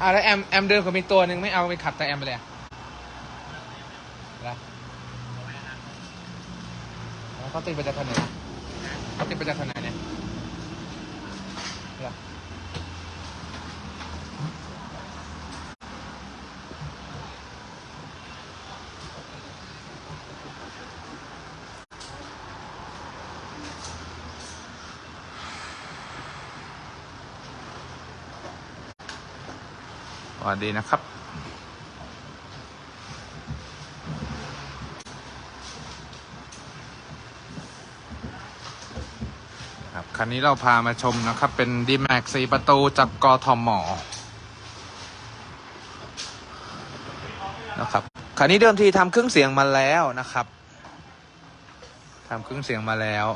อะแล้วแอมแอมเดิมก็มีตัวหนึ่งไม่เอาไปขัดแต่แอมไปเลยอะแล้วเขาติดไปจากทางไหนเขาติดไปจากทางไหนเนี่ยเหรอส วัสดีนะครับครับคันนี้เราพามาชมนะครับ เป็น d m a x 4ประตูจับกทมนะครับคันนี้เดิมทีทำเครื่องเสียงมาแล้วนะครับทำเครื่องเสียงมาแล้ว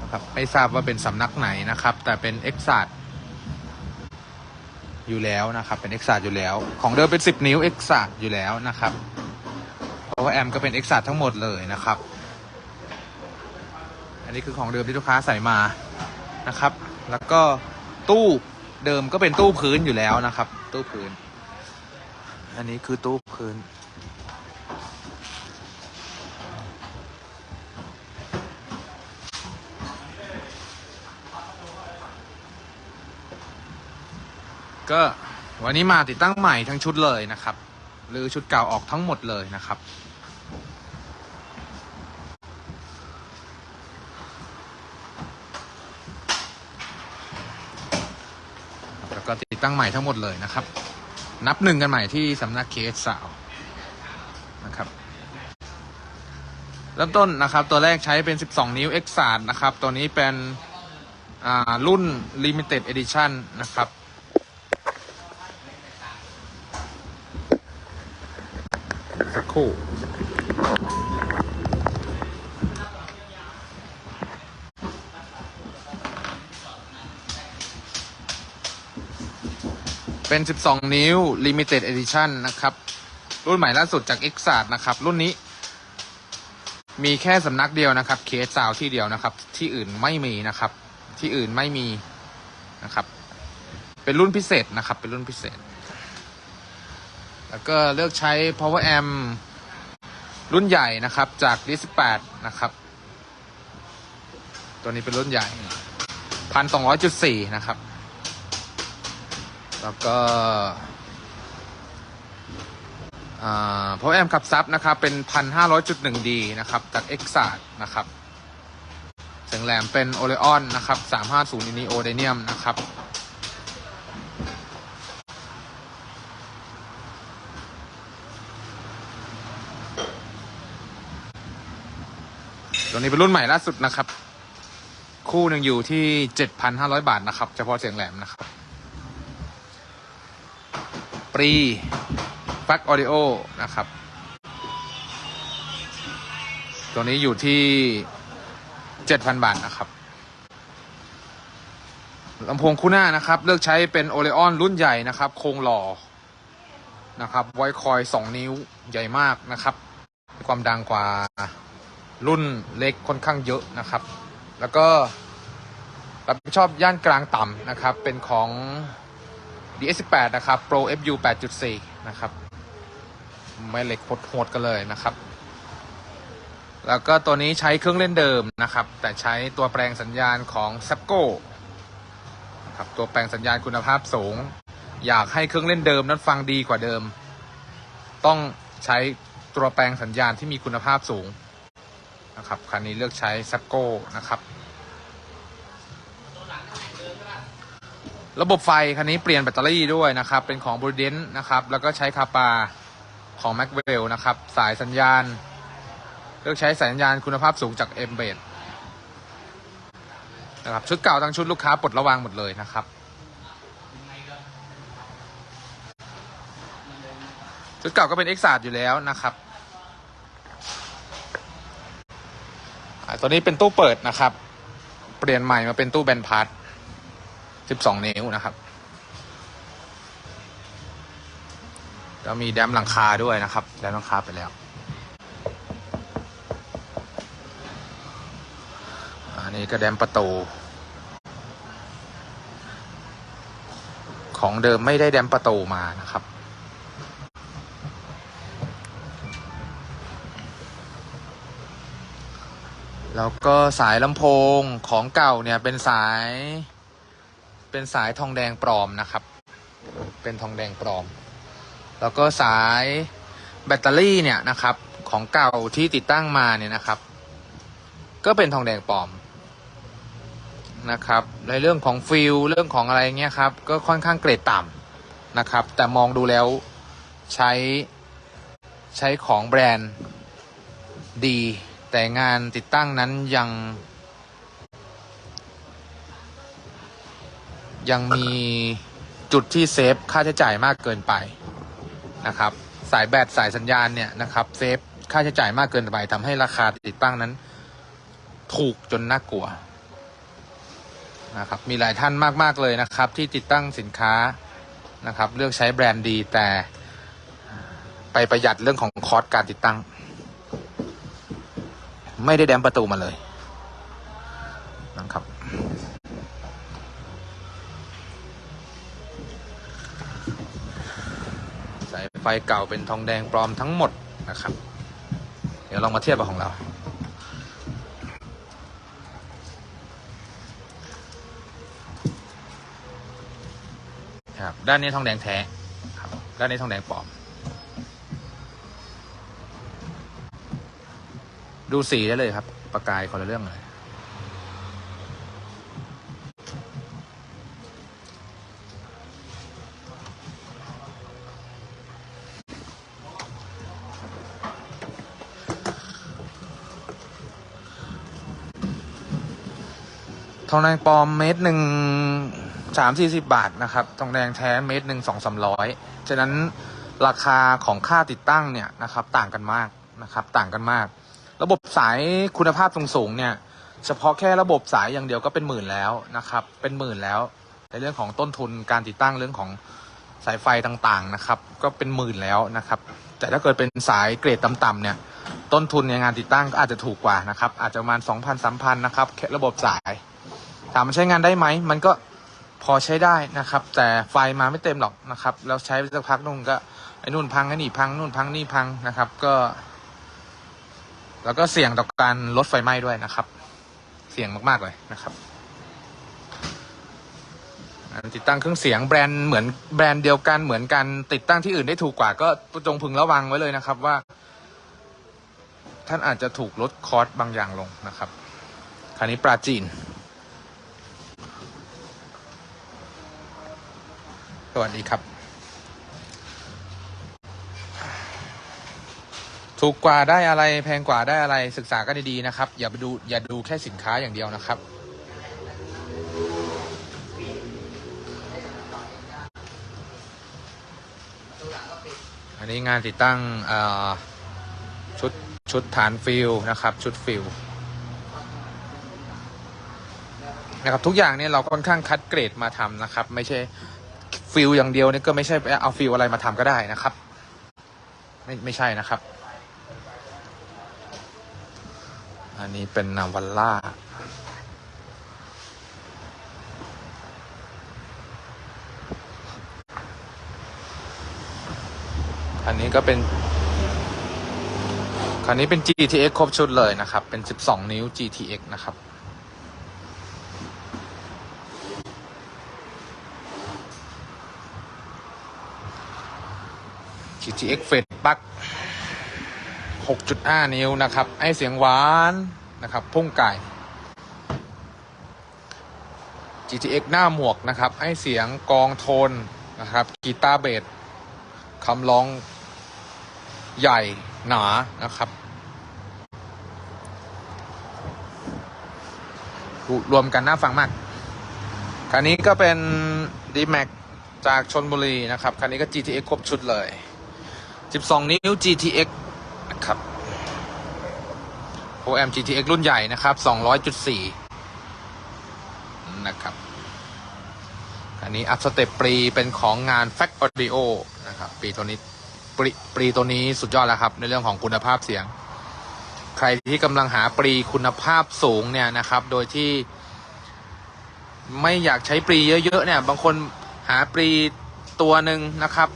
นะครับไม่ทราบว่าเป็นสำนักไหนนะครับ แต่เป็น e x a t อยู่แล้วนะครับเป็น e x a t อยู่แล้ว ของเดิมเป็น 10 นิ้ว e x a t อยู่แล้วนะครับเพราะว่าแอมก็เป็น e x a t ทั้งหมดเลยนะครับ อันนี้คือของเดิมที่ลูกค้าใส่มานะครับ แล้วก็ตู้เดิมก็เป็นตู้พื้นอยู่แล้วนะครับ ตู้พื้น อันนี้คือตู้พื้น ก็วันนี้มาติดตั้งใหม่ทั้งชุดเลยนะครับหรือชุดเก่าออกทั้งหมดเลยนะครับแล้วก็ติดตั้งใหม่ทั้งหมดเลยนะครับ นับหนึ่งกันใหม่ที่สำนักเคสสาวนะครับเริ่มต้นนะครับ ตัวแรกใช้เป็น 12 นิ้ว X 3นะครับ ตัวนี้เป็นรุ่น Limited Edition นะครับ สัก คู่ เป็น 12 นิ้ว Limited Edition นะครับ รุ่นใหม่ล่าสุดจาก x a t นะครับ รุ่นนี้ มีแค่สำนักเดียวนะครับ เคสซาวที่เดียวนะครับ ที่อื่นไม่มีนะครับ ที่อื่นไม่มีนะครับ เป็นรุ่นพิเศษนะครับ เป็นรุ่นพิเศษ แล้วก็เลือกใช้ power amp รุ่นใหญ่นะครับจาก D18 นะครับ ตัวนี้เป็นรุ่นใหญ่พันสองร้อยจุดสี่นะครับ แล้วก็เพราะแอมขับซับนะครับ เป็นพันห้าร้อยจุดหนึ่งดีนะครับ จากเอ็กซานะครับเสียงแหลมเป็นโอเลออนนะครับสามห้าศูนย์นีโอไดเนียมนะครับ ตัวนี้เป็นรุ่นใหม่ล่าสุดนะครับ คู่หนึ่งอยู่ที่เจ็ดพันห้าร้อยบาทนะครับ เฉพาะเสียงแหลมนะครับ ปรีฟักออดิโอนะครับ ตัวนี้อยู่ที่เจ็ดพันบาทนะครับลำโพงคู่หน้านะครับ เลือกใช้เป็นโอเลออนรุ่นใหญ่นะครับ โครงหล่อนะครับ ไวคอยสองนิ้วใหญ่มากนะครับ ความดังกว่า รุ่นเล็กค่อนข้างเยอะนะครับ แล้วก็รับผิดชอบย่านกลางต่ำนะครับ เป็นของ DS18 นะครับ Pro FU 8.4 นะครับ ไม่เหล็กโหดๆกันเลยนะครับ แล้วก็ตัวนี้ใช้เครื่องเล่นเดิมนะครับ แต่ใช้ตัวแปลงสัญญาณของ s a p c o นะครับตัวแปลงสัญญาณคุณภาพสูง อยากให้เครื่องเล่นเดิมนั้นฟังดีกว่าเดิม ต้องใช้ตัวแปลงสัญญาณที่มีคุณภาพสูง นะครับคันนี้เลือกใช้ s a p c o นะครับ ระบบไฟคันนี้เปลี่ยนแบตเตอรี่ด้วยนะครับ เป็นของบริเดนนะครับ แล้วก็ใช้คาปาของ m a c w e l l นะครับ สายสัญญาณ เลือกใช้สายสัญญาณคุณภาพสูงจาก m b e d นะครับชุดเก่าทั้งชุดลูกค้าปลดระวางหมดเลยนะครับ ชุดเก่าก็เป็น X 3อยู่แล้วนะครับอ่า ตัวนี้เป็นตู้เปิดนะครับ เปลี่ยนใหม่มาเป็นตู้แบนพาร์ท12 นิ้วนะครับแล้วมีแดมหลังคาด้วยนะครับ แดมหลังคาไปแล้วอันนี้ก็แดมประตู ของเดิมไม่ได้แดมประตูมานะครับ แล้วก็สายลำโพงของเก่าเนี่ยเป็นสาย เป็นสายทองแดงปลอมนะครับ เป็นทองแดงปลอม แล้วก็สายแบตเตอรี่เนี่ยนะครับของเก่าที่ติดตั้งมาเนี่ยนะครับ ก็เป็นทองแดงปลอมนะครับ ในเรื่องของฟิลเรื่องของอะไรเงี้ยครับ ก็ค่อนข้างเกรดต่ำนะครับ แต่มองดูแล้วใช้ใช้ของแบรนด์ดี แต่งานติดตั้งนั้นยังยังมีจุดที่เซฟค่าใช้จ่ายมากเกินไปนะครับ สายแบตสายสัญญาณเนี่ยนะครับเซฟค่าใช้จ่ายมากเกินไปทำให้ราคาติดตั้งนั้น ถูกจนน่ากลัวนะครับมีหลายท่านมาก ๆ เลยนะครับ ที่ติดตั้งสินค้านะครับ เลือกใช้แบรนด์ดีแต่ไปประหยัดเรื่องของคอสการติดตั้ง ไม่ได้แดมประตูมาเลยนะครับสายไฟเก่าเป็นทองแดงปลอมทั้งหมดนะครับ เดี๋ยวลองมาเทียบกับของเราครับด้านนี้ทองแดงแท้ครับด้านนี้ทองแดงปลอม ดูสีได้เลยครับ ประกายคนละเรื่องเลยทองแดงปลอมเมตรหนึ่งสามสี่สิบาทนะครับ ทองแดงแท้เมตรหนึ่งสองสามร้อยฉะนั้นราคาของค่าติดตั้งเนี่ยนะครับ ต่างกันมากนะครับ ต่างกันมาก ระบบสายคุณภาพสูงๆเนี่ย เฉพาะแค่ระบบสายอย่างเดียวก็เป็นหมื่นแล้วนะครับ เป็นหมื่นแล้ว ในเรื่องของต้นทุนการติดตั้งเรื่องของสายไฟต่างๆนะครับ ก็เป็นหมื่นแล้วนะครับ แต่ถ้าเกิดเป็นสายเกรดต่ำๆเนี่ย ต้นทุนในงานติดตั้งก็อาจจะถูกกว่านะครับ อาจจะประมาณ2,000 3,000นะครับแค่ระบบสาย ถามมันใช้งานได้ไหม มันก็พอใช้ได้นะครับ แต่ไฟมาไม่เต็มหรอกนะครับ แล้วใช้ไปสักพักนู่นก็ไอ้นู่นพังไอ้นี่พังนู่นพังนี่พังนะครับ ก็ แล้วก็เสี่ยงต่อการลดไฟไหม้ด้วยนะครับ เสี่ยงมากๆเลยนะครับติดตั้งเครื่องเสียงแบรนด์เหมือนแบรนด์เดียวกันเหมือนกันติดตั้งที่อื่นได้ถูกกว่า ก็จงพึงระวังไว้เลยนะครับว่า ท่านอาจจะถูกลดคอสบางอย่างลงนะครับคราวนี้ปลาจีน สวัสดีครับ ถูกกว่าได้อะไรแพงกว่าได้อะไรศึกษากันดีๆนะครับ อย่าไปดูอย่าดูแค่สินค้าอย่างเดียวนะครับ อันนี้งานติดตั้งชุดชุดฐานฟิลนะครับ ชุดฟิลนะครับทุกอย่างเนี่ยเราค่อนข้างคัดเกรดมาทำนะครับ ไม่ใช่ฟิลอย่างเดียวเนี่ยก็ไม่ใช่เอาฟิลอะไรมาทำก็ได้นะครับ ไม่ไม่ใช่นะครับ อันนี้เป็นนาวัลล่า อันนี้ก็เป็นคันนี้เป็น GTX ครบชุดเลยนะครับ เป็น 12 นิ้ว GTX นะครับ GTX เฟดบัก 6.5 นิ้วนะครับให้เสียงหวานนะครับ พุ่งไก่ GTX หน้าหมวกนะครับให้เสียงกองโทนนะครับกีตาร์เบสคำร้องใหญ่หนานะครับรรวมกันน่าฟังมาก คันนี้ก็เป็น d m a x จากชนบุรีนะครับ คันนี้ก็ GTX ครบชุดเลย 12 นิ้ว GTX OM GTX รุ่นใหญ่นะครับ 200.4 นะครับ อันนี้อัพสเต็ปปรีเป็นของงาน Fact Audio นะครับ ปีตัวนี้ปรีปรีตัวนี้สุดยอดแล้วครับ ในเรื่องของคุณภาพเสียง ใครที่กำลังหาปรีคุณภาพสูงเนี่ยนะครับ โดยที่ ไม่อยากใช้ปรีเยอะๆเนี่ย บางคนหาปรีตัวหนึ่งนะครับ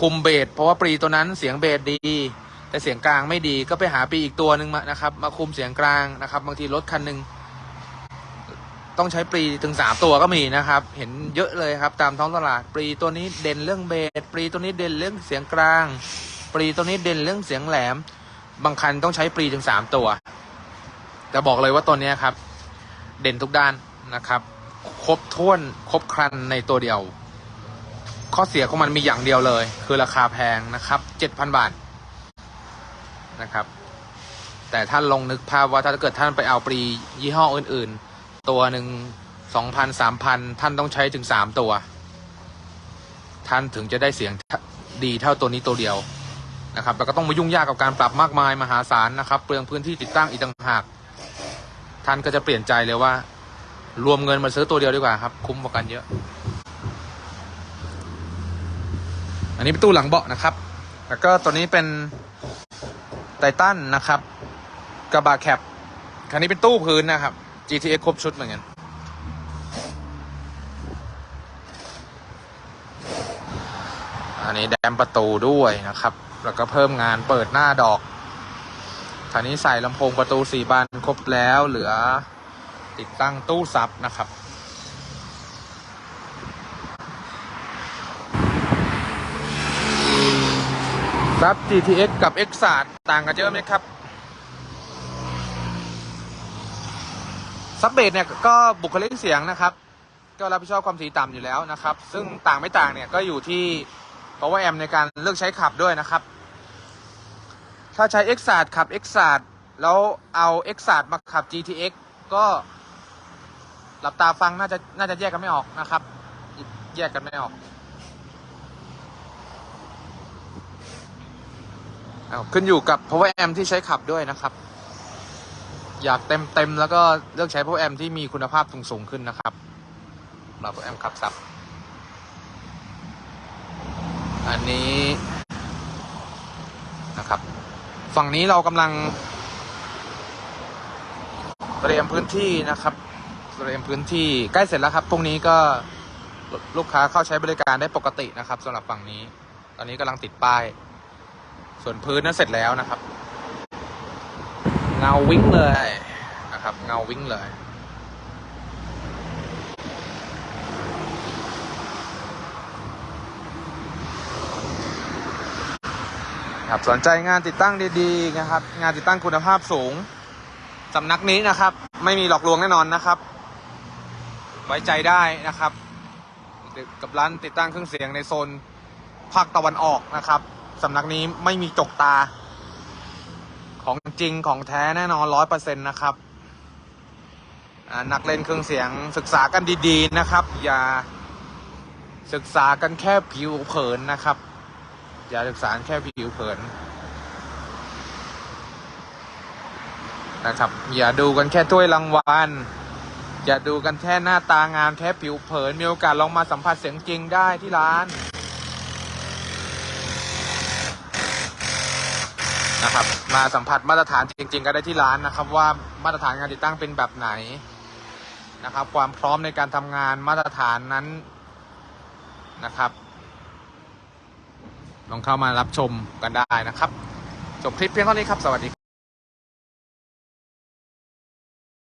คุมเบสเพราะว่าปรีตัวนั้นเสียงเบสดี แต่เสียงกลางไม่ดีก็ไปหาปรีอีกตัวหนึ่งมานะครับ มาคุมเสียงกลางนะครับ บางทีรถคันหนึ่งต้องใช้ปรีถึงสามตัวก็มีนะครับ เห็นเยอะเลยครับ ตามท้องตลาดปรีตัวนี้เด่นเรื่องเบสปรีตัวนี้เด่นเรื่องเสียงกลาง ปรีตัวนี้เด่นเรื่องเสียงแหลม บางคันต้องใช้ปรีถึงสามตัวแต่บอกเลยว่าตัวนี้ครับ เด่นทุกด้านนะครับ ครบถ้วนครบครันในตัวเดียว ข้อเสียของมันมีอย่างเดียวเลย คือราคาแพงนะครับเจ็ดพันบาท นะครับ แต่ท่านลองนึกภาพว่าถ้าเกิดท่านไปเอาปรียี่ห้ออื่น ๆ ตัวหนึ่งสองพันสามพันท่านต้องใช้ถึงสามตัว ท่านถึงจะได้เสียงดีเท่าตัวนี้ตัวเดียวนะครับแล้วก็ต้องมายุ่งยากกับการปรับมากมายมหาศาลนะครับ เปลืองพื้นที่ติดตั้งอีกต่างหาก ท่านก็จะเปลี่ยนใจเลยว่า รวมเงินมาซื้อตัวเดียวดีกว่าครับ คุ้มกว่ากันเยอะ อันนี้เป็นตู้หลังเบาะนะครับ แล้วก็ตัวนี้เป็น ไททันนะครับ กระบะแคปคันนี้เป็นตู้พื้นนะครับ GTX ครบชุดเหมือนกันอันนี้แดมประตูด้วยนะครับ แล้วก็เพิ่มงานเปิดหน้าดอกคันนี้ใส่ลำโพงประตูสี่บานครบแล้วเหลือติดตั้งตู้ซับนะครับ ซับ GTX กับ X ศาสตร์ต่างกันเยอะไหมครับ ซับเบสเนี่ยก็บุคลิกเสียงนะครับ ก็รับผิดชอบความถี่ต่ำอยู่แล้วนะครับ ซึ่งต่างไม่ต่างเนี่ยก็อยู่ที่ power amp ในการเลือกใช้ขับด้วยนะครับ ถ้าใช้ X ศาสตร์ขับ X ศาสตร์แล้วเอา X ศาสตร์มาขับ GTX ก็หลับตาฟังน่าจะน่าจะแยกกันไม่ออกนะครับ แยกกันไม่ออก อ้าวขึ้นอยู่กับ power amp ที่ใช้ขับด้วยนะครับ อยากเต็มเต็มแล้วก็เลือกใช้ power amp ที่มีคุณภาพสูงสูงๆขึ้นนะครับสำหรับ power amp ขับซับอันนี้นะครับ ฝั่งนี้เรากำลังเตรียมพื้นที่นะครับเตรียมพื้นที่ใกล้เสร็จแล้วครับพรุ่งนี้ก็ลูกค้าเข้าใช้บริการได้ปกตินะครับสำหรับฝั่งนี้ ตอนนี้กำลังติดป้าย ส่วนพื้นนั้นเสร็จแล้วนะครับ เงาวิ่งเลยนะครับ เงาวิ่งเลยครับสนใจงานติดตั้งดีๆนะครับ งานติดตั้งคุณภาพสูงสำนักนี้นะครับ ไม่มีหลอกลวงแน่นอนนะครับ ไว้ใจได้นะครับ กับร้านติดตั้งเครื่องเสียงในโซนภาคตะวันออกนะครับ สำนักนี้ไม่มีจกตา ของจริงของแท้แน่นอนร้อยเปอร์เซ็นต์นะครับนักเล่นเครื่องเสียงศึกษากันดีๆนะครับ อย่าศึกษากันแค่ผิวเผินนะครับ อย่าศึกษาแค่ผิวเผินนะครับ อย่าดูกันแค่ถ้วยรางวัลอย่าดูกันแค่หน้าตางานแค่ผิวเผินมีโอกาสลองมาสัมผัสเสียงจริงได้ที่ร้าน นะครับ มาสัมผัสมาตรฐานจริง ๆ ก็ได้ที่ร้านนะครับ ว่ามาตรฐานการติดตั้งเป็นแบบไหนนะครับ ความพร้อมในการทำงานมาตรฐานนั้นนะครับ ลองเข้ามารับชมกันได้นะครับ จบคลิปเพียงเท่านี้ครับ สวัสดี